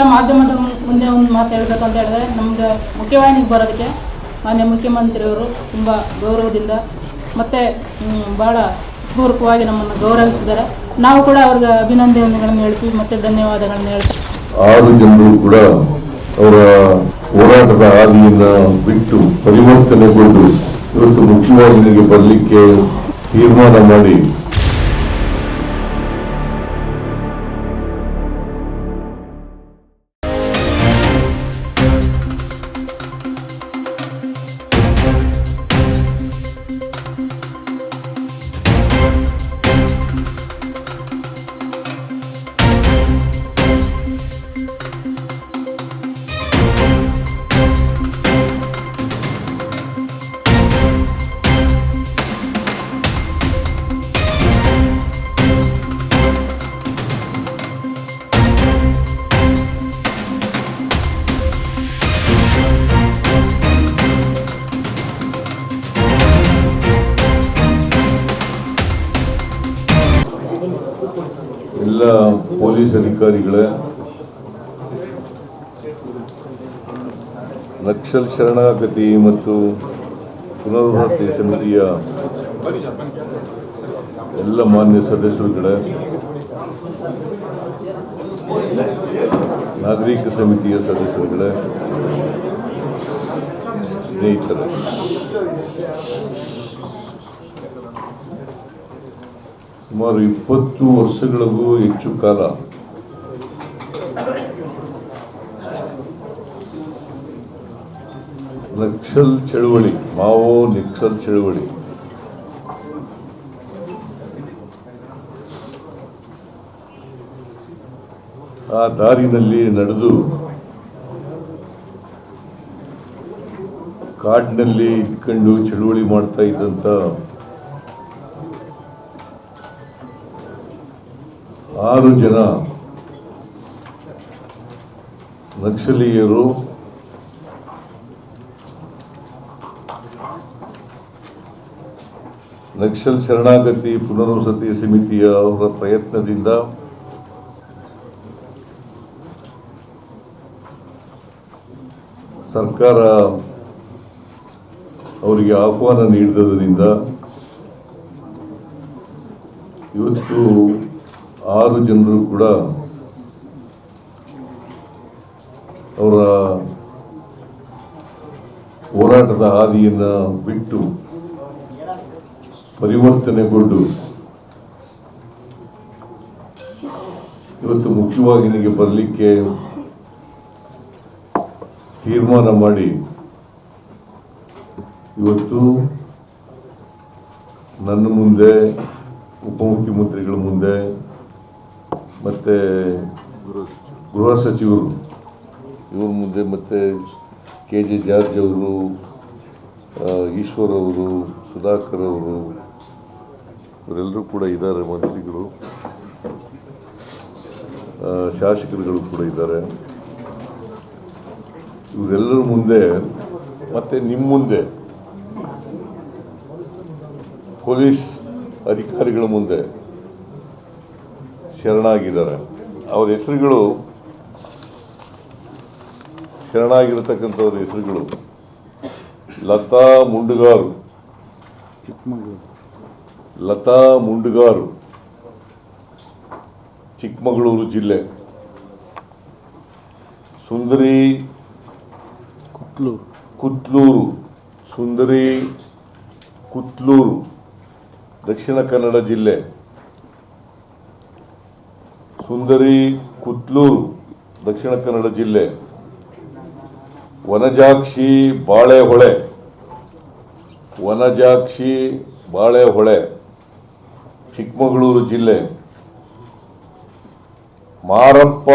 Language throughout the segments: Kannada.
ಎಲ್ಲ ಮಾಧ್ಯಮದ ಮುಂದೆ ಒಂದು ಮಾತು ಹೇಳಬೇಕು ಅಂತ ಹೇಳಿದ್ರೆ, ನಮ್ಗೆ ಮುಖ್ಯವಾಹಿನಿಗೆ ಬರೋದಕ್ಕೆ ಮಾನ್ಯ ಮುಖ್ಯಮಂತ್ರಿಯವರು ತುಂಬ ಗೌರವದಿಂದ ಮತ್ತು ಭಾಳ ಪೂರ್ವಕವಾಗಿ ನಮ್ಮನ್ನು ಗೌರವಿಸಿದ್ದಾರೆ. ನಾವು ಕೂಡ ಅವ್ರಿಗೆ ಅಭಿನಂದನೆಗಳನ್ನು ಹೇಳ್ತೀವಿ, ಮತ್ತು ಧನ್ಯವಾದಗಳನ್ನು ಹೇಳ್ತೀವಿ. ಆರು ಜನರು ಕೂಡ ಅವರ ಹೋರಾಟದ ಹಾದಿಯನ್ನ ಬಿಟ್ಟು ಪರಿವರ್ತನೆಗೊಂಡು ಇವತ್ತು ಮುಖ್ಯವಾಹಿನಿಗೆ ಬರಲಿಕ್ಕೆ ತೀರ್ಮಾನ ಮಾಡಿ ಅಧಿಕಾರಿಗಳೇ. ನಕ್ಸಲ್ ಶರಣಾಗತಿ ಮತ್ತು ಪುನರ್ವಸತಿ ಸಮಿತಿಯ ಎಲ್ಲ ಮಾನ್ಯ ಸದಸ್ಯರುಗಳ. ನಾಗರಿಕ ಸಮಿತಿಯ ಸದಸ್ಯರುಗಳ. ಸ್ನೇಹಿತರೆ. ಸುಮಾರು ಇಪ್ಪತ್ತು ವರ್ಷಗಳಿಗೂ ಹೆಚ್ಚು ಕಾಲ ನಕ್ಸಲ್ ಚಳುವಳಿ, ಮಾವೋ ನಕ್ಸಲ್ ಚಳುವಳಿ. ಆ ದಾರಿನಲ್ಲಿ ನಡೆದು ಕಾಡಿನಲ್ಲಿ ಇದ್ಕೊಂಡು ಚಳುವಳಿ ಮಾಡ್ತಾ ಇದ್ದಂಥ ಆರು ಜನ ನಕ್ಸಲೀಯರು ನಕ್ಸಲ್ ಶರಣಾಗತಿ ಪುನರ್ವಸತಿ ಸಮಿತಿಯ ಅವರ ಪ್ರಯತ್ನದಿಂದ ಸರ್ಕಾರ ಅವರಿಗೆ ಆಹ್ವಾನ ನೀಡಿದ್ದರಿಂದ ಇವತ್ತು ಆರು ಜನರು ಕೂಡ ಅವರ ಹೋರಾಟದ ಹಾದಿಯನ್ನು ಬಿಟ್ಟು ಪರಿವರ್ತನೆಗೊಂಡು ಇವತ್ತು ಮುಖ್ಯವಾಗಿ ನಿಮಗೆ ಬರಲಿಕ್ಕೆ ತೀರ್ಮಾನ ಮಾಡಿ. ಇವತ್ತು ನನ್ನ ಮುಂದೆ, ಉಪಮುಖ್ಯಮಂತ್ರಿಗಳ ಮುಂದೆ, ಮತ್ತು ಗೃಹ ಸಚಿವರು, ಇವ್ರ ಮುಂದೆ ಮತ್ತು ಕೆ ಜೆ ಜಾರ್ಜ್ ಅವರು ಈಶ್ವರ್ ಅವರು, ಸುಧಾಕರ್ ಅವರು ಇವರೆಲ್ಲರೂ ಕೂಡ ಇದ್ದಾರೆ, ಮಂತ್ರಿಗಳು. ಶಾಸಕರುಗಳು ಕೂಡ ಇದ್ದಾರೆ. ಇವರೆಲ್ಲರ ಮುಂದೆ, ಮತ್ತು ನಿಮ್ಮ ಮುಂದೆ, ಪೊಲೀಸ್ ಅಧಿಕಾರಿಗಳ ಮುಂದೆ ಶರಣಾಗಿದ್ದಾರೆ. ಅವರ ಹೆಸರುಗಳು, ಶರಣಾಗಿರತಕ್ಕಂಥವ್ರ ಹೆಸರುಗಳು ಲತಾ ಮುಂಡುಗಾರು. ಲತಾ ಮುಂಡುಗಾರು ಚಿಕ್ಕಮಗಳೂರು ಜಿಲ್ಲೆ. ಸುಂದರಿ ಕುತ್ಲೂರು. ಕುತ್ಲೂರು ಸುಂದರಿ ಕುತ್ಲೂರು ದಕ್ಷಿಣ ಕನ್ನಡ ಜಿಲ್ಲೆ. ಸುಂದರಿ ಕುತ್ಲೂರು ದಕ್ಷಿಣ ಕನ್ನಡ ಜಿಲ್ಲೆ. ವನಜಾಕ್ಷಿ ಬಾಳೆಹೊಳೆ ವನಜಾಕ್ಷಿ ಬಾಳೆಹೊಳೆ. ಚಿಕ್ಕಮಗಳೂರು ಜಿಲ್ಲೆ ಮಾರಪ್ಪ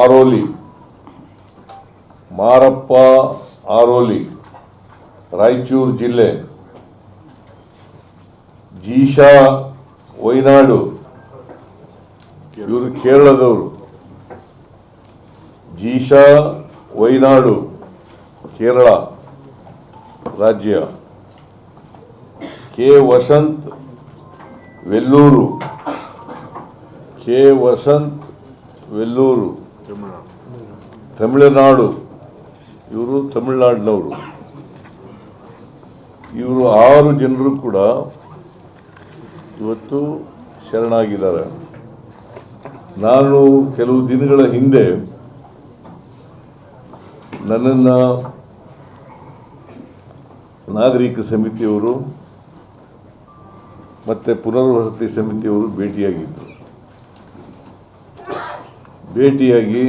ಆರೋಲಿ ಮಾರಪ್ಪ ಆರೋಲಿ, ರಾಯಚೂರು ಜಿಲ್ಲೆ ಜೀಶಾ ವೈನಾಡು, ಇವರು ಕೇರಳದವರು. ಜೀಶಾ ವೈನಾಡು, ಕೇರಳ ರಾಜ್ಯ. ಕೆ ವಸಂತ್ ವೆಲ್ಲೂರು. ಕೆ. ವಸಂತ್ ವೆಲ್ಲೂರು. ತಮಿಳುನಾಡು. ಇವರು ತಮಿಳುನಾಡಿನವರು. ಇವರು ಆರು ಜನರು ಕೂಡ ಇವತ್ತು ಶರಣಾಗಿದ್ದಾರೆ. ನಾನು ಕೆಲವು ದಿನಗಳ ಹಿಂದೆ ನನ್ನನ್ನು ನಾಗರಿಕ ಸಮಿತಿಯವರು ಮತ್ತು ಪುನರ್ವಸತಿ ಸಮಿತಿಯವರು ಭೇಟಿಯಾಗಿದ್ದರು ಭೇಟಿಯಾಗಿ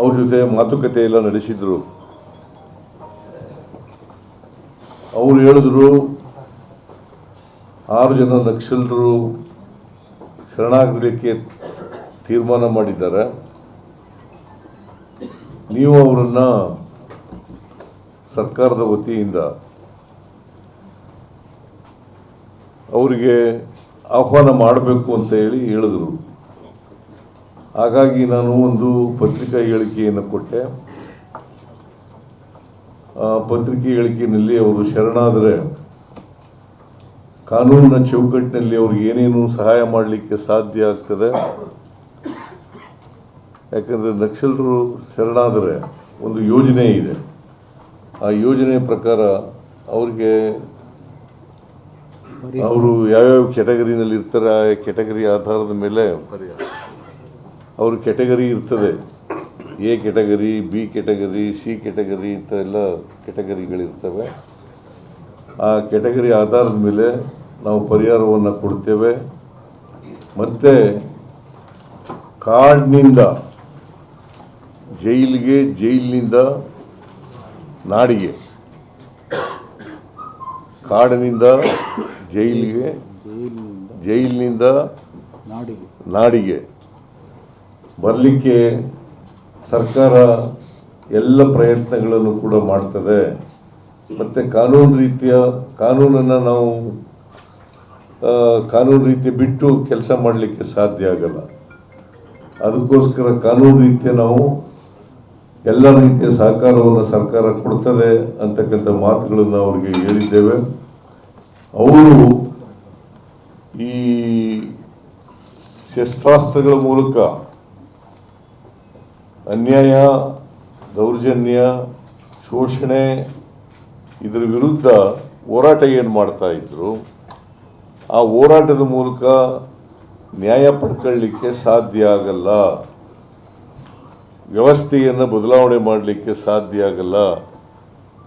ಅವ್ರ ಜೊತೆ ಮಾತುಕತೆ ಎಲ್ಲ ನಡೆಸಿದ್ರು. ಅವರು ಹೇಳಿದ್ರು, ಆರು ಜನ ನಕ್ಸಲರು ಶರಣಾಗಲಿಕ್ಕೆ ತೀರ್ಮಾನ ಮಾಡಿದ್ದಾರೆ. ನೀವು ಅವರನ್ನು ಸರ್ಕಾರದ ವತಿಯಿಂದ ಅವರಿಗೆ ಆಹ್ವಾನ ಮಾಡಬೇಕು ಅಂತ ಹೇಳಿ ಹೇಳಿದರು. ಹಾಗಾಗಿ ನಾನು ಒಂದು ಪತ್ರಿಕಾ ಹೇಳಿಕೆಯನ್ನು ಕೊಟ್ಟೆ. ಪತ್ರಿಕೆ ಹೇಳಿಕೆಯಲ್ಲಿ ಅವರು ಶರಣಾದರೆ ಕಾನೂನಿನ ಚೌಕಟ್ಟಿನಲ್ಲಿ ಅವ್ರಿಗೆ ಏನೇನು ಸಹಾಯ ಮಾಡಲಿಕ್ಕೆ ಸಾಧ್ಯ ಆಗ್ತದೆ? ಯಾಕಂದರೆ ನಕ್ಸಲರು ಶರಣಾದರೆ ಒಂದು ಯೋಜನೆ ಇದೆ. ಆ ಯೋಜನೆ ಪ್ರಕಾರ ಅವ್ರಿಗೆ ಅವರು ಯಾವ್ಯಾವ ಕೆಟಗರಿನಲ್ಲಿ ಇರ್ತಾರೆ, ಆ ಕೆಟಗರಿ ಆಧಾರದ ಮೇಲೆ ಅವರು ಕೆಟಗರಿ ಇರ್ತದೆ. A category B category C category ಇಂಥ ಎಲ್ಲ ಕೆಟಗರಿಗಳಿರ್ತವೆ ಆ ಕೆಟಗರಿ ಆಧಾರದ ಮೇಲೆ ನಾವು ಪರಿಹಾರವನ್ನು ಕೊಡ್ತೇವೆ. ಮತ್ತು ಕಾಡಿನಿಂದ, ಜೈಲಿಗೆ, ಜೈಲಿನಿಂದ ನಾಡಿಗೆ. ಕಾಡಿನಿಂದ ಜೈಲಿಗೆ, ಜೈಲಿನಿಂದ ನಾಡಿಗೆ ಬರಲಿಕ್ಕೆ ಸರ್ಕಾರ ಎಲ್ಲ ಪ್ರಯತ್ನಗಳನ್ನು ಕೂಡ ಮಾಡ್ತದೆ. ಮತ್ತು ಕಾನೂನು ರೀತಿಯ, ಕಾನೂನನ್ನು ನಾವು ಕಾನೂನು ರೀತಿ ಬಿಟ್ಟು ಕೆಲಸ ಮಾಡಲಿಕ್ಕೆ ಸಾಧ್ಯ ಆಗಲ್ಲ. ಅದಕ್ಕೋಸ್ಕರ ಕಾನೂನು ರೀತಿಯ ನಾವು ಎಲ್ಲ ರೀತಿಯ ಸಹಕಾರವನ್ನು ಸರ್ಕಾರ ಕೊಡ್ತದೆ ಅಂತಕ್ಕಂಥ ಮಾತುಗಳನ್ನು ಅವರಿಗೆ ಹೇಳಿದ್ದೇವೆ. ಅವರು ಈ ಶಸ್ತ್ರಾಸ್ತ್ರಗಳ ಮೂಲಕ ಅನ್ಯಾಯ, ದೌರ್ಜನ್ಯ, ಶೋಷಣೆ ಇದರ ವಿರುದ್ಧ ಹೋರಾಟ ಏನು ಮಾಡ್ತಾ ಇದ್ರು, ಆ ಹೋರಾಟದ ಮೂಲಕ ನ್ಯಾಯ ಪಡ್ಕೊಳ್ಳಿಕ್ಕೆ ಸಾಧ್ಯ ಆಗಲ್ಲ. ವ್ಯವಸ್ಥೆಯನ್ನು ಬದಲಾವಣೆ ಮಾಡಲಿಕ್ಕೆ ಸಾಧ್ಯ ಆಗಲ್ಲ.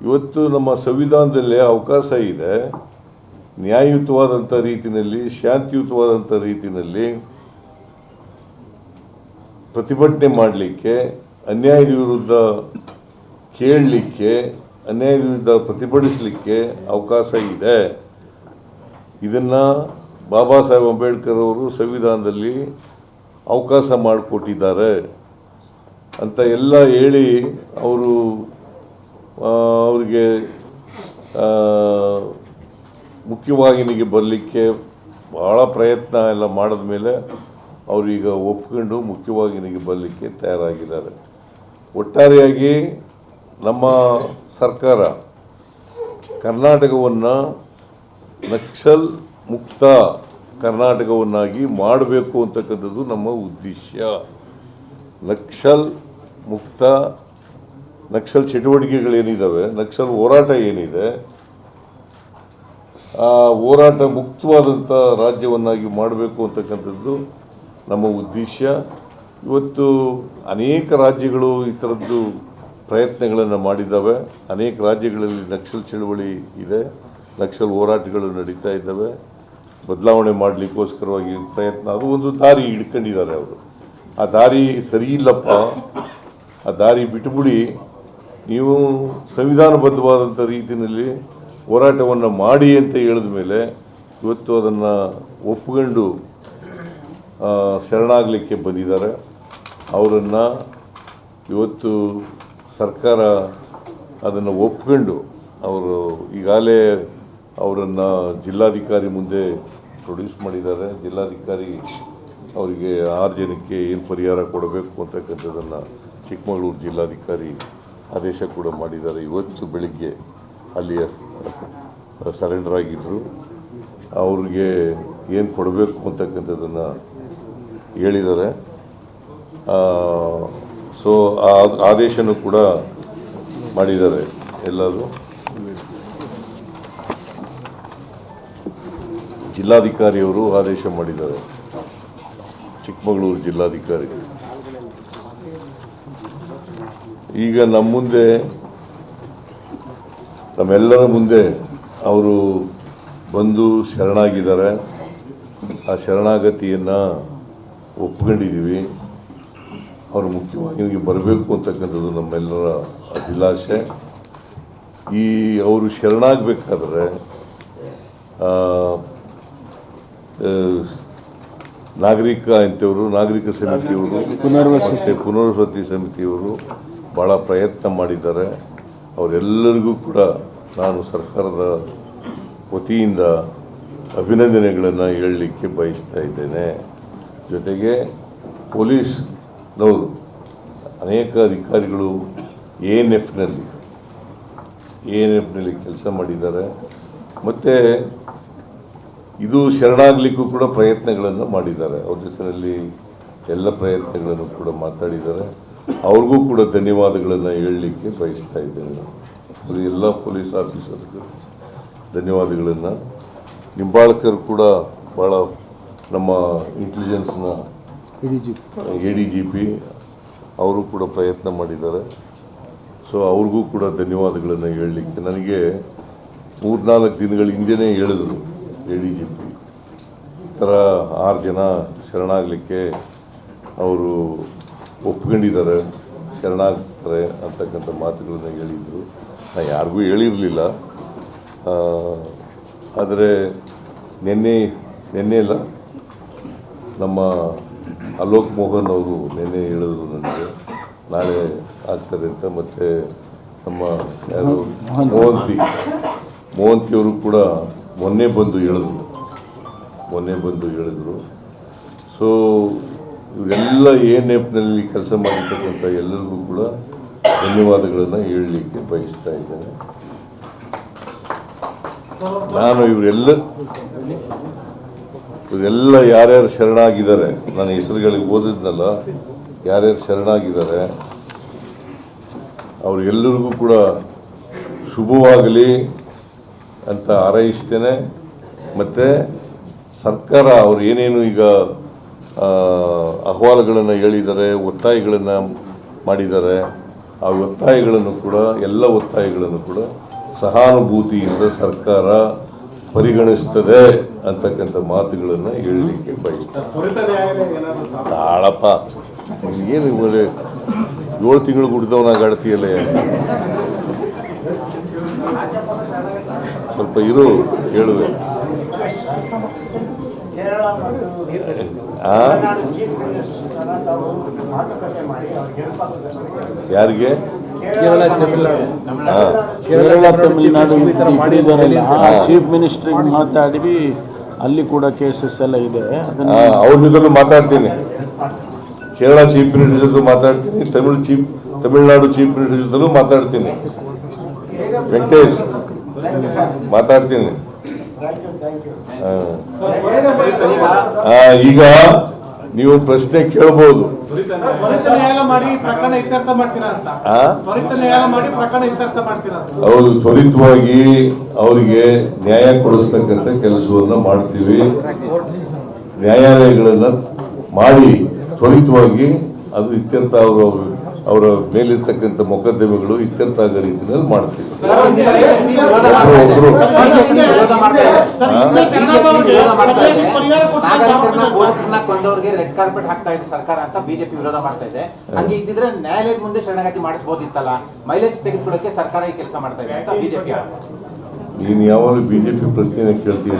ಇವತ್ತು ನಮ್ಮ ಸಂವಿಧಾನದಲ್ಲೇ ಅವಕಾಶ ಇದೆ. ನ್ಯಾಯಯುತವಾದಂಥ ರೀತಿಯಲ್ಲಿ, ಶಾಂತಿಯುತವಾದಂಥ ರೀತಿಯಲ್ಲಿ ಪ್ರತಿಭಟನೆ ಮಾಡಲಿಕ್ಕೆ, ಅನ್ಯಾಯದ ವಿರುದ್ಧ ಕೇಳಲಿಕ್ಕೆ, ಅನ್ಯಾಯದ ವಿರುದ್ಧ ಪ್ರತಿಭಟಿಸಲಿಕ್ಕೆ ಅವಕಾಶ ಇದೆ. ಇದನ್ನು ಬಾಬಾ ಸಾಹೇಬ್ ಅಂಬೇಡ್ಕರ್ ಅವರು ಸಂವಿಧಾನದಲ್ಲಿ ಅವಕಾಶ ಮಾಡಿಕೊಟ್ಟಿದ್ದಾರೆ ಅಂತ ಎಲ್ಲ ಹೇಳಿ ಅವರು ಅವರಿಗೆ ಮುಖ್ಯವಾಹಿನಿಗೆ ಬರಲಿಕ್ಕೆ ಭಾಳ ಪ್ರಯತ್ನ ಎಲ್ಲ ಮಾಡಿದ ಮೇಲೆ ಅವರೀಗ ಒಪ್ಕೊಂಡು ಮುಖ್ಯವಾಹಿನಿಗೆ ಬರಲಿಕ್ಕೆ ತಯಾರಾಗಿದ್ದಾರೆ. ಒಟ್ಟಾರೆಯಾಗಿ ನಮ್ಮ ಸರ್ಕಾರ ಕರ್ನಾಟಕವನ್ನು ನಕ್ಸಲ್ ಮುಕ್ತ ಕರ್ನಾಟಕವನ್ನಾಗಿ ಮಾಡಬೇಕು ಅಂತಕ್ಕಂಥದ್ದು ನಮ್ಮ ಉದ್ದೇಶ. ನಕ್ಸಲ್ ಮುಕ್ತ ನಕ್ಸಲ್ ಚಟುವಟಿಕೆಗಳೇನಿದ್ದಾವೆ ನಕ್ಸಲ್ ಹೋರಾಟ ಏನಿದೆ ಹೋರಾಟ ಮುಕ್ತವಾದಂಥ ರಾಜ್ಯವನ್ನಾಗಿ ಮಾಡಬೇಕು ಅಂತಕ್ಕಂಥದ್ದು ನಮ್ಮ ಉದ್ದೇಶ. ಇವತ್ತು ಅನೇಕ ರಾಜ್ಯಗಳು ಈ ಥರದ್ದು ಪ್ರಯತ್ನಗಳನ್ನು ಮಾಡಿದ್ದಾವೆ. ಅನೇಕ ರಾಜ್ಯಗಳಲ್ಲಿ ನಕ್ಸಲ್ ಚಳುವಳಿ ಇದೆ. ನಕ್ಸಲ್ ಹೋರಾಟಗಳು ನಡೀತಾ ಇದ್ದಾವೆ. ಬದಲಾವಣೆ ಮಾಡಲಿಕ್ಕೋಸ್ಕರವಾಗಿ ಪ್ರಯತ್ನ. ಅದು ಒಂದು ದಾರಿ ಹಿಡ್ಕೊಂಡಿದ್ದಾರೆ ಅವರು. ಆ ದಾರಿ ಸರಿ ಇಲ್ಲಪ್ಪ. ಆ ದಾರಿ ಬಿಟ್ಟುಬಿಡಿ ನೀವು ಸಂವಿಧಾನಬದ್ಧವಾದಂಥ ರೀತಿಯಲ್ಲಿ ಹೋರಾಟವನ್ನು ಮಾಡಿ ಅಂತ ಹೇಳಿದ ಮೇಲೆ ಇವತ್ತು ಅದನ್ನು ಒಪ್ಕೊಂಡು ಶರಣಾಗಲಿಕ್ಕೆ ಬಂದಿದ್ದಾರೆ. ಅವರನ್ನು ಇವತ್ತು ಸರ್ಕಾರ ಅದನ್ನು ಒಪ್ಕೊಂಡು ಅವರು ಈಗಾಗಲೇ ಅವರನ್ನು ಜಿಲ್ಲಾಧಿಕಾರಿ ಮುಂದೆ ಪ್ರೊಡ್ಯೂಸ್ ಮಾಡಿದ್ದಾರೆ. ಜಿಲ್ಲಾಧಿಕಾರಿ ಅವರಿಗೆ ಆರು ಜನಕ್ಕೆ ಏನು ಪರಿಹಾರ ಕೊಡಬೇಕು ಅಂತಕ್ಕಂಥದ್ದನ್ನು ಚಿಕ್ಕಮಗಳೂರು ಜಿಲ್ಲಾಧಿಕಾರಿ ಆದೇಶ ಕೂಡ ಮಾಡಿದ್ದಾರೆ. ಇವತ್ತು ಬೆಳಿಗ್ಗೆ ಅಲ್ಲಿ ಸರೆಂಡರ್ ಆಗಿದ್ದರು ಅವ್ರಿಗೆ ಏನು ಕೊಡಬೇಕು ಅಂತಕ್ಕಂಥದ್ದನ್ನು ಹೇಳಿದ್ದಾರೆ. ಸೊ, ಆ ಆದೇಶನೂ ಕೂಡ ಮಾಡಿದ್ದಾರೆ ಎಲ್ಲರೂ. ಜಿಲ್ಲಾಧಿಕಾರಿಯವರು ಆದೇಶ ಮಾಡಿದ್ದಾರೆ. ಚಿಕ್ಕಮಗಳೂರು ಜಿಲ್ಲಾಧಿಕಾರಿ. ಈಗ ನಮ್ಮ ಮುಂದೆ ನಮ್ಮೆಲ್ಲರ ಮುಂದೆ ಅವರು ಬಂದು ಶರಣಾಗಿದ್ದಾರೆ. ಆ ಶರಣಾಗತಿಯನ್ನು ಒಪ್ಕೊಂಡಿದ್ದೀವಿ. ಅವರು ಮುಖ್ಯವಾಗಿ ಬರಬೇಕು ಅಂತಕ್ಕಂಥದ್ದು ನಮ್ಮೆಲ್ಲರ ಅಭಿಲಾಷೆ. ಈ ಅವರು ಶರಣಾಗಬೇಕಾದ್ರೆ ನಾಗರಿಕ ಅಂತವರು ನಾಗರಿಕ ಸಮಿತಿಯವರು ಪುನರ್ವಸತಿ. ಪುನರ್ವಸತಿ ಸಮಿತಿಯವರು ಭಾಳ ಪ್ರಯತ್ನ ಮಾಡಿದ್ದಾರೆ. ಅವರೆಲ್ಲರಿಗೂ ಕೂಡ ನಾನು ಸರ್ಕಾರದ ವತಿಯಿಂದ ಅಭಿನಂದನೆಗಳನ್ನು ಹೇಳಲಿಕ್ಕೆ ಬಯಸ್ತಾ ಇದ್ದೇನೆ. ಜೊತೆಗೆ ಪೊಲೀಸ್ನವರು ಅನೇಕ ಅಧಿಕಾರಿಗಳು ಎ ಎನ್ ಎಫ್ನಲ್ಲಿ ಎ ಎನ್ ಎಫ್ನಲ್ಲಿ ಕೆಲಸ ಮಾಡಿದ್ದಾರೆ. ಮತ್ತು ಇದು ಶರಣಾಗಲಿಕ್ಕೂ ಕೂಡ ಪ್ರಯತ್ನಗಳನ್ನು ಮಾಡಿದ್ದಾರೆ. ಅವ್ರ ಜೊತೆಯಲ್ಲಿ ಎಲ್ಲ ಪ್ರಯತ್ನಗಳನ್ನು ಕೂಡ ಮಾತಾಡಿದ್ದಾರೆ. ಅವ್ರಿಗೂ ಕೂಡ ಧನ್ಯವಾದಗಳನ್ನು ಹೇಳಲಿಕ್ಕೆ ಬಯಸ್ತಾ ಇದ್ದೇನೆ ನಾನು. ಎಲ್ಲ ಪೊಲೀಸ್ ಆಫೀಸರ್ಗೂ ಧನ್ಯವಾದಗಳನ್ನು. ನಿಂಬಾಳ್ಕರ್ ಕೂಡ ಭಾಳ ನಮ್ಮ ಇಂಟೆಲಿಜೆನ್ಸ್ನ ಎ ಡಿ ಜಿ ಪಿ ಅವರು ಕೂಡ ಪ್ರಯತ್ನ ಮಾಡಿದ್ದಾರೆ. ಸೊ ಅವ್ರಿಗೂ ಕೂಡ ಧನ್ಯವಾದಗಳನ್ನು ಹೇಳಲಿಕ್ಕೆ. ನನಗೆ ಮೂರ್ನಾಲ್ಕು ದಿನಗಳ ಹಿಂದೆನೇ ಹೇಳಿದ್ರು ಎ ಡಿ ಜಿ ಪಿ ಈ ಥರ ಆರು ಜನ ಶರಣಾಗಲಿಕ್ಕೆ ಅವರು ಒಪ್ಕೊಂಡಿದ್ದಾರೆ ಶರಣಾಗ್ತಾರೆ ಅಂತಕ್ಕಂಥ ಮಾತುಗಳನ್ನ ಹೇಳಿದರು. ನಾನು ಯಾರಿಗೂ ಹೇಳಿರಲಿಲ್ಲ. ಆದರೆ ನಿನ್ನೆ ನಿನ್ನೆ ಇಲ್ಲ ನಮ್ಮ ಅಲೋಕ್ ಮೋಹನ್ ಅವರು ನಿನ್ನೆ ಹೇಳಿದ್ರು ನನಗೆ. ನಾಳೆ ಆಗ್ತಾರೆ ಅಂತ ಮತ್ತು ನಮ್ಮ ಯಾರು? ಮೋಹಂತಿ. ಮೋಹಂತಿಯವರು ಕೂಡ ಮೊನ್ನೆ ಬಂದು ಹೇಳಿದ್ರು. ಮೊನ್ನೆ ಬಂದು ಹೇಳಿದ್ರು. ಸೊ ಇವರೆಲ್ಲ ಎ ನೆಪ್ನಲ್ಲಿ ಕೆಲಸ ಮಾಡಿರ್ತಕ್ಕಂಥ ಎಲ್ಲರಿಗೂ ಕೂಡ ಧನ್ಯವಾದಗಳನ್ನು ಹೇಳಲಿಕ್ಕೆ ಬಯಸ್ತಾ ಇದ್ದೇನೆ. ನಾನು ಇವರೆಲ್ಲ ಇವರೆಲ್ಲ ಯಾರ್ಯಾರು ಶರಣಾಗಿದ್ದಾರೆ, ನಾನು ಹೆಸರುಗಳಿಗೆ ಓದಿದ್ನಲ್ಲ, ಯಾರ್ಯಾರು ಶರಣಾಗಿದ್ದಾರೆ ಅವ್ರಿಗೆಲ್ಲರಿಗೂ ಕೂಡ ಶುಭವಾಗಲಿ ಅಂತ ಹಾರೈಸ್ತೇನೆ. ಮತ್ತು ಸರ್ಕಾರ ಅವ್ರು ಏನೇನು ಈಗ ಅಹವಾಲುಗಳನ್ನು ಹೇಳಿದ್ದಾರೆ ಒತ್ತಾಯಗಳನ್ನು ಮಾಡಿದ್ದಾರೆ ಆ ಒತ್ತಾಯಗಳನ್ನು ಕೂಡ, ಎಲ್ಲ ಒತ್ತಾಯಗಳನ್ನು ಕೂಡ ಸಹಾನುಭೂತಿಯಿಂದ ಸರ್ಕಾರ ಪರಿಗಣಿಸ್ತದೆ ಅಂತಕ್ಕಂಥ ಮಾತುಗಳನ್ನು ಹೇಳಲಿಕ್ಕೆ ಬಯಸ್ತಾರೆ. ತಾಳಪ್ಪ ಏನು ಏಳು ತಿಂಗಳು ಕುಡಿದವನಾಗ ಆಡ್ತೀಯಲ್ಲ ಸ್ವಲ್ಪ ಇರು ಹೇಳುವೆ ಯಾರಿಗೆ? ಕೇರಳ ತಮಿಳುನಾಡು ಹಾ. ಕೇರಳ ತಮಿಳುನಾಡು ಇಬ್ಬರಿದಾರಲ್ಲ ಚೀಫ್ ಮಿನಿಸ್ಟ್ರಿಗೆ ಮಾತಾಡಿ ಅಲ್ಲಿ ಕೂಡ ಕೇಸಸ್ ಎಲ್ಲ ಇದೆ. ಅವ್ರ ಜೊತೆ ಮಾತಾಡ್ತೀನಿ. ಕೇರಳ ಚೀಫ್ ಮಿನಿಸ್ಟರ್ ಜೊತೆ ಮಾತಾಡ್ತೀನಿ Tamil chief Tamil Nadu chief minister ಜೊತೆಲೂ ಮಾತಾಡ್ತೀನಿ. ವೆಂಕಟೇಶ್ ಮಾತಾಡ್ತೀನಿ. ಈಗ ನೀವು ಪ್ರಶ್ನೆ ಕೇಳಬಹುದು ತ್ವರಿತ ಮಾಡಿ ಪ್ರಕರಣ ಇತ್ಯರ್ಥ ಮಾಡ್ತೀರಾ ಅಂತ? ಆ? ಮಾಡಿ ಪ್ರಕರಣ ಇತ್ಯರ್ಥ ಮಾಡ್ತೀರಾ ಹೌದು ತ್ವರಿತವಾಗಿ ಅವರಿಗೆ ನ್ಯಾಯ ಕೊಡಿಸ್ತಕ್ಕಂಥ ಕೆಲಸವನ್ನು ಮಾಡ್ತೀವಿ. ನ್ಯಾಯಾಲಯಗಳನ್ನು ಮಾಡಿ ತ್ವರಿತವಾಗಿ ಅದು ಇತ್ಯರ್ಥ ಅವರು ಅವರ ಮೇಲಿರ್ತಕ್ಕಂಥ ಮೊಕದ್ದಮೆಗಳು ಇತ್ಯರ್ಥ ಆಗೋ ರೀತಿಯಲ್ಲಿ ಮಾಡ್ತೀವಿ. ಬಿಜೆಪಿ ನ್ಯಾಯಾಲಯದ ಮುಂದೆ ಶರಣಾಗತಿ ಮಾಡಿಸಬಹುದಿತ್ತಲ್ಲ ಮೈಲೇಜ್ ತೆಗೆದುಕೊಳ್ಳೋಕೆ ಸರ್ಕಾರ ಈ ಕೆಲಸ ಮಾಡ್ತಾ ಇದೆ ಅಂತ ಬಿಜೆಪಿ ನೀನು ಯಾವಾಗ ಬಿ ಜೆ ಪಿ ಪ್ರಶ್ನೆನ ಕೇಳ್ತೀನಿ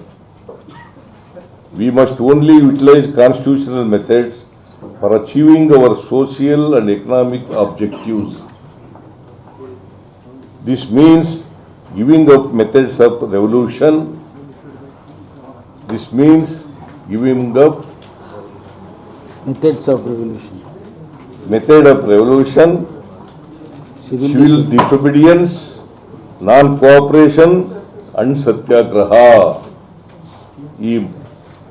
we must only utilize constitutional methods for achieving our social and economic objectives. This means giving up methods of revolution. This means giving up methods of revolution. Method of revolution, civil, civil disobedience, non-cooperation and satyagraha.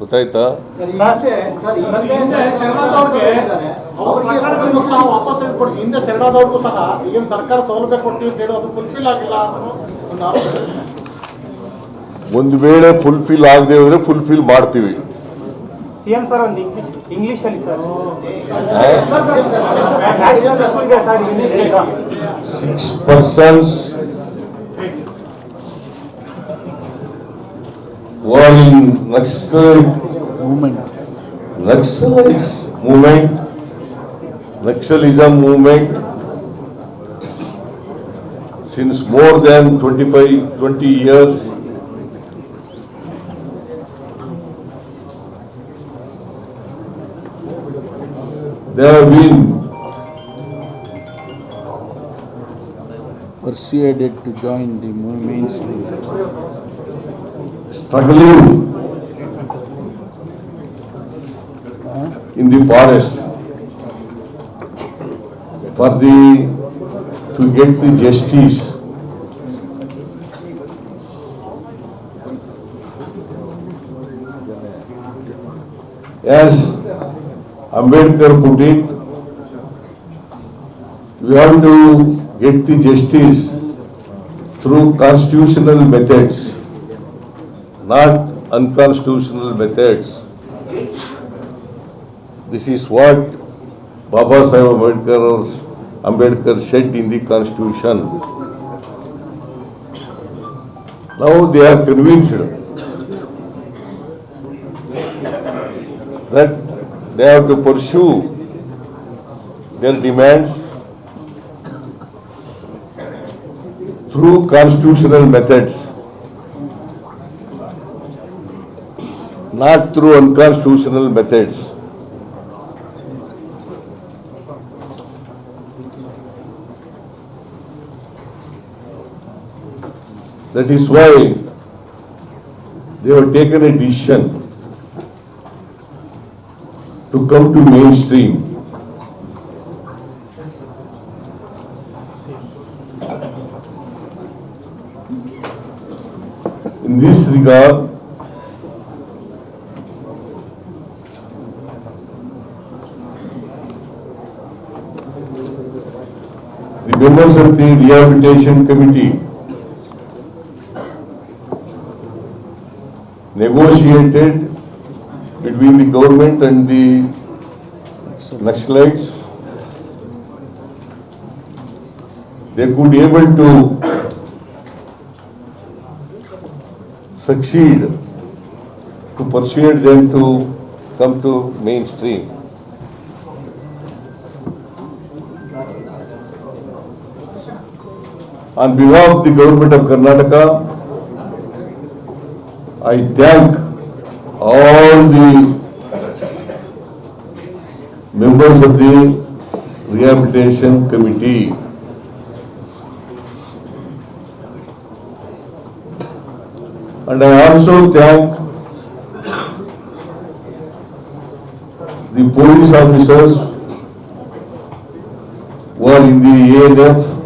ಗೊತ್ತಾಯ್ತಾ ಒಂದು ವೇಳೆ ಫುಲ್ಫಿಲ್ ಆಗದೆ ಹೋದ್ರೆ ಫುಲ್ಫಿಲ್ ಮಾಡ್ತೀವಿ ಸಿಎಂ ಸರ್ ಒಂದು ಇಂಗ್ಲಿಷ್ ಅಲ್ಲಿ ಸರ್ ಸಿಕ್ಸ್ ಇದೆ warring Naxalite movement. Naxalites movement, Naxalism movement, since more than 25, 20 years, there have been persuaded to join the mainstream struggling in the forest for the, to get the justice. As Ambedkar put it, we have to get the justice through constitutional methods not unconstitutional methods. This is what Baba Sahib Ambedkar Ambedkar said in the constitution. Now they are convinced that they have to pursue their demands through constitutional methods. Not through unconstitutional methods. That is why they have taken a decision to come to mainstream. In this regard, the members of the rehabilitation committee negotiated between the government and the Naxalites. They could able to succeed to persuade them to come to mainstream. On behalf of the government of Karnataka, I thank all the members of the rehabilitation committee. And I also thank the police officers who are in the ANF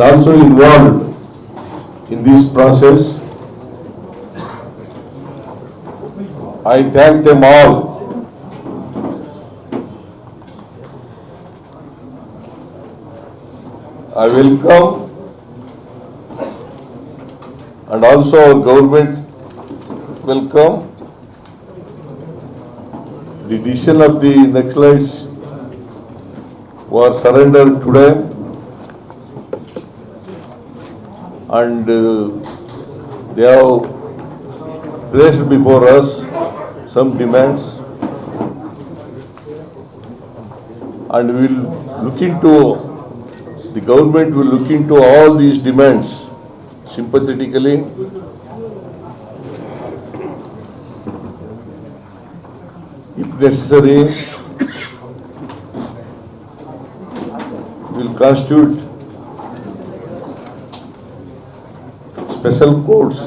and also involved in this process. I thank them all. I welcome And also our government welcome the decision of the next Naxalites were surrendered today. And uh, they have placed before us some demands. And we will look into, the government will look into all these demands sympathetically. If necessary, will constitute special courts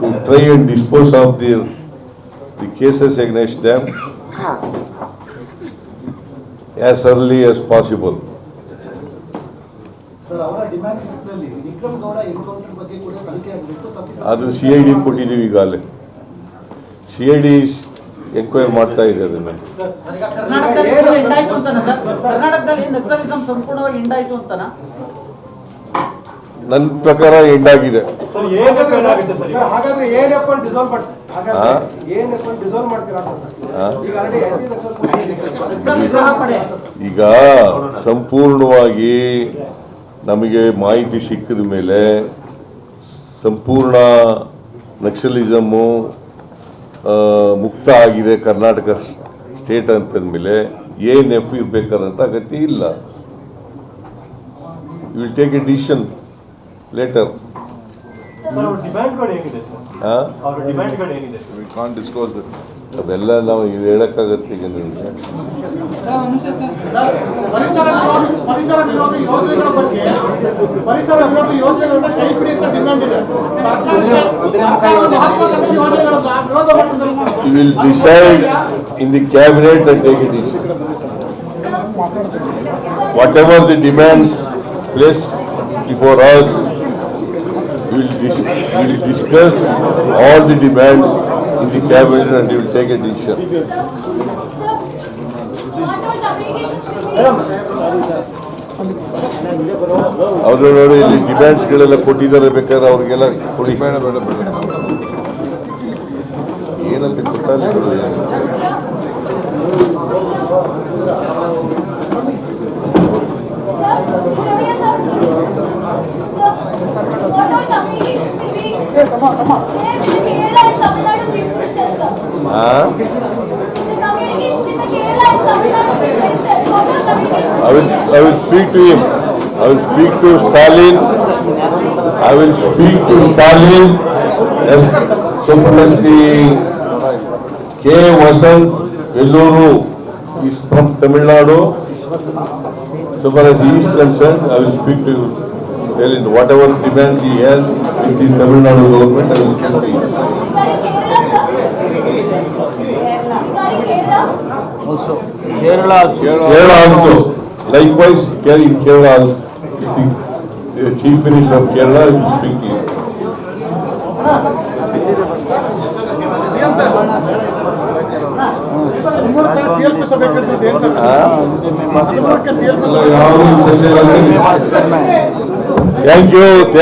to try and dispose of their, the cases against them as early as possible. ಅದನ್ನು ಸಿ ಐ ಡಿ ಕೊಟ್ಟಿದ್ದೀವಿ ಈಗಾಗಲೇ. ಸಿ ಐ ಡಿ ಎನ್ಕ್ವೈರಿ ಮಾಡ್ತಾ ಇದೆ ಅದನ್ನು ಕರ್ನಾಟಕದಲ್ಲಿ ಅಂತಾನ ಸರ್? ಕರ್ನಾಟಕದಲ್ಲಿ ನಕ್ಸಲಿಸಂ ಸಂಪೂರ್ಣವಾಗಿ ಅಂತಾನ? ನನ್ನ ಪ್ರಕಾರ ಎಂಡ್ ಆಗಿದೆ ಏನ್ ಆಗುತ್ತೆ ಸರ್ ಹಾಗಾದ್ರೆ ಏನ್ ಎಫ್ ಡಿಸೋಲ್ವ್ ಮಾಡ್ತೀರಾ ಹಾಗಾದ್ರೆ ಏನ್ ಎಫ್ ಡಿಸೋಲ್ವ್ ಮಾಡ್ತೀರಾ ಅಂತ ಸರ್? ಈಗ ಸಂಪೂರ್ಣವಾಗಿ ನಮಗೆ ಮಾಹಿತಿ ಸಿಕ್ಕಿದ ಮೇಲೆ ಸಂಪೂರ್ಣ ನಕ್ಸಲಿಸಮ್ಮು ಮುಕ್ತ ಆಗಿದೆ ಕರ್ನಾಟಕ ಸ್ಟೇಟ್ ಅಂತಂದಮೇಲೆ ಏನು ಎಫ್ ಇರ್ಬೇಕಾದಂತ ಅಗತ್ಯ ಇಲ್ಲ. You will take a decision later sir ಅವ್ರ ಡಿಮ್ಯಾಂಡ್ಗಳು ಏನಿದೆ ಸರ್ ಹಾಂ? ಅವ್ರ ಡಿಮ್ಯಾಂಡ್ಗಳು ಏನಿದೆ ಸರ್ ವಿ ಕಾಂಟ್ ಡಿಸ್ಕೋಸ್ ಅವೆಲ್ಲ ನಾವು ಇದು ಹೇಳೋಕ್ಕಾಗತ್ತೆ ಈಗ ನಿಮಗೆ. ಪರಿಸರ ವಿರೋಧಿ ಪರಿಸರ ವಿರೋಧಿ ಯೋಜನೆಗಳ ಬಗ್ಗೆ ಪರಿಸರ ವಿರೋಧಿ ಯೋಜನೆಗಳನ್ನ ಕೈ ಬಿಡಿ ಅಂತ ಡಿಮ್ಯಾಂಡ್ ಇದೆ. ಸರ್ಕಾರಕ್ಕೆ ಸರ್ಕಾರದ ಮಹತ್ವಾಕಾಂಕ್ಷಿ ಯೋಜನೆಗಳನ್ನ ವಿರೋಧ ಮಾಡ್ತಿದ್ದಾರೆ sir. You will decide in the cabinet and take a decision. Whatever the demands placed before us, we will dis- will discuss all the demands in the cabinet and you will take a decision. ಅವರು ನೋಡಿ ಇಲ್ಲಿ ಡಿಮ್ಯಾಂಡ್ಸ್ಗಳೆಲ್ಲ ಕೊಟ್ಟಿದ್ದಾರೆ ಬೇಕಾದ್ರೆ ಅವ್ರಿಗೆಲ್ಲ ಕೊಡಿ ಏನಂತ ಗೊತ್ತಾಗಲಿ I will, I will speak to him. I will speak to Stalin. I will speak to Stalin as so as the K. Vasant Velluru is from Tamil Nadu. So far as he is concerned, I will speak to Stalin. Whatever demands he has with the Tamil Nadu government and Mukhyamanthi. Also, Kerala also. Kerala also. Likewise, in Kerala, with the, the Chief Minister of Kerala is speaking. Thank you.